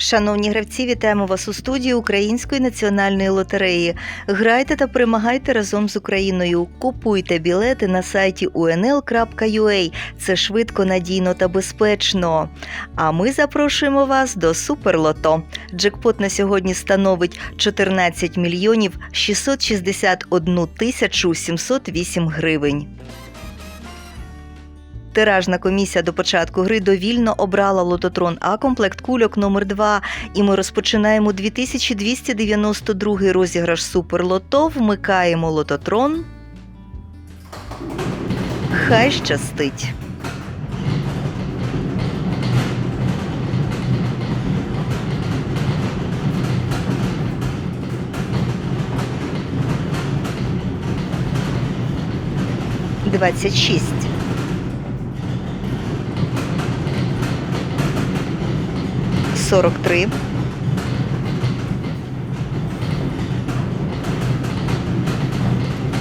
Шановні гравці, вітаємо вас у студії Української національної лотереї. Грайте та перемагайте разом з Україною. Купуйте білети на сайті unl.ua. Це швидко, надійно та безпечно. А ми запрошуємо вас до Суперлото. Джекпот на сьогодні становить 14 мільйонів 661 тисячу 708 гривень. Тиражна комісія до початку гри довільно обрала лототрон А комплект кульок номер 2 і ми розпочинаємо 2292 розіграш Суперлото. Вмикаємо лототрон. Хай щастить. Двадцять шість. Сорок три.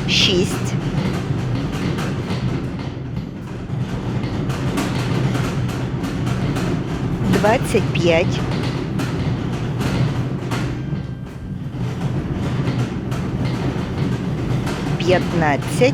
Шість. Двадцять п'ять. П'ятнадцять.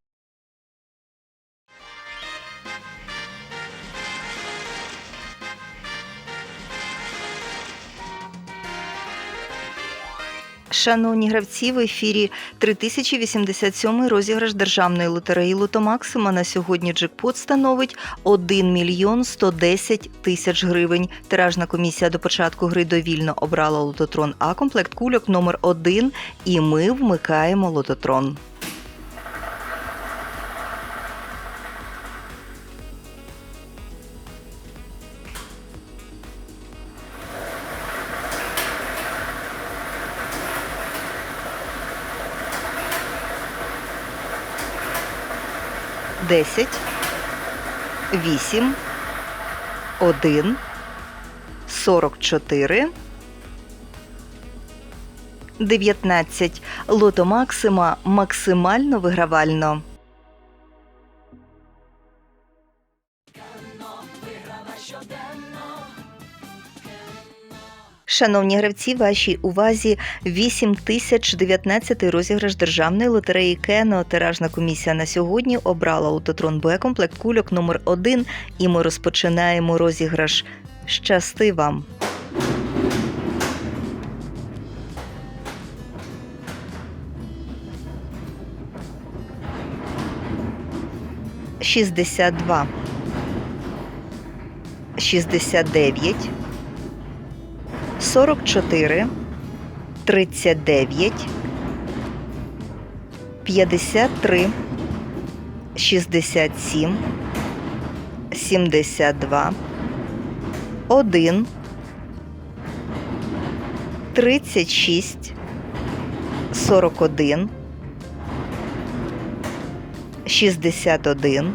Шановні гравці, в ефірі 3087 розіграш державної лотереї Лотомаксима На сьогодні джекпот становить 1 мільйон 110 тисяч гривень. Тиражна комісія до початку гри довільно обрала лототрон А комплект кульок номер 1 і ми вмикаємо лототрон. Десять, вісім, один, сорок чотири, дев'ятнадцять. Лото Максима максимально вигравально. Шановні гравці, вашій увазі 8019 розіграш державної лотереї Кено. Тиражна комісія на сьогодні обрала лототрон Б комплект кульок номер 1 і ми розпочинаємо розіграш. Щасти вам! Шістдесят два. Шістдесят дев'ять. 44, 39, 53, 67, 72, 1, 36, 41, 61,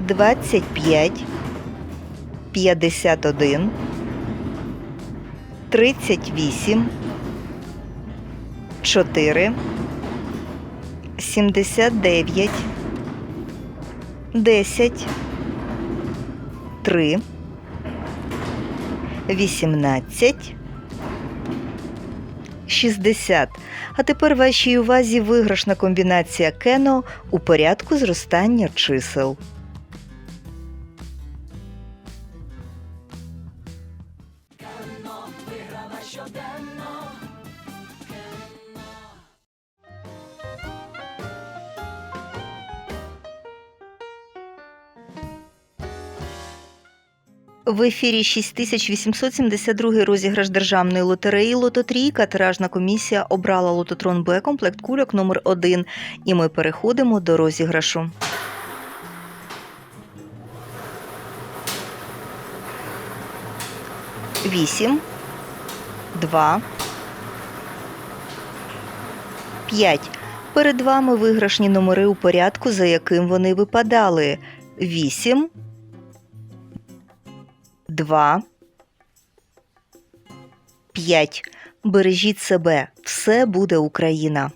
25, 51, 38, 4, 79, 10, 3, 18, 60. А тепер вашій увазі виграшна комбінація Кено у порядку зростання чисел. В ефірі 6872 розіграш державної лотереї Лототрійка. Тиражна комісія обрала лототрон Б комплект кульок номер 1 І ми переходимо до розіграшу. Вісім, два, п'ять. Перед вами виграшні номери у порядку, за яким вони випадали. Вісім, 2, 5. Бережіть себе. Все буде Україна.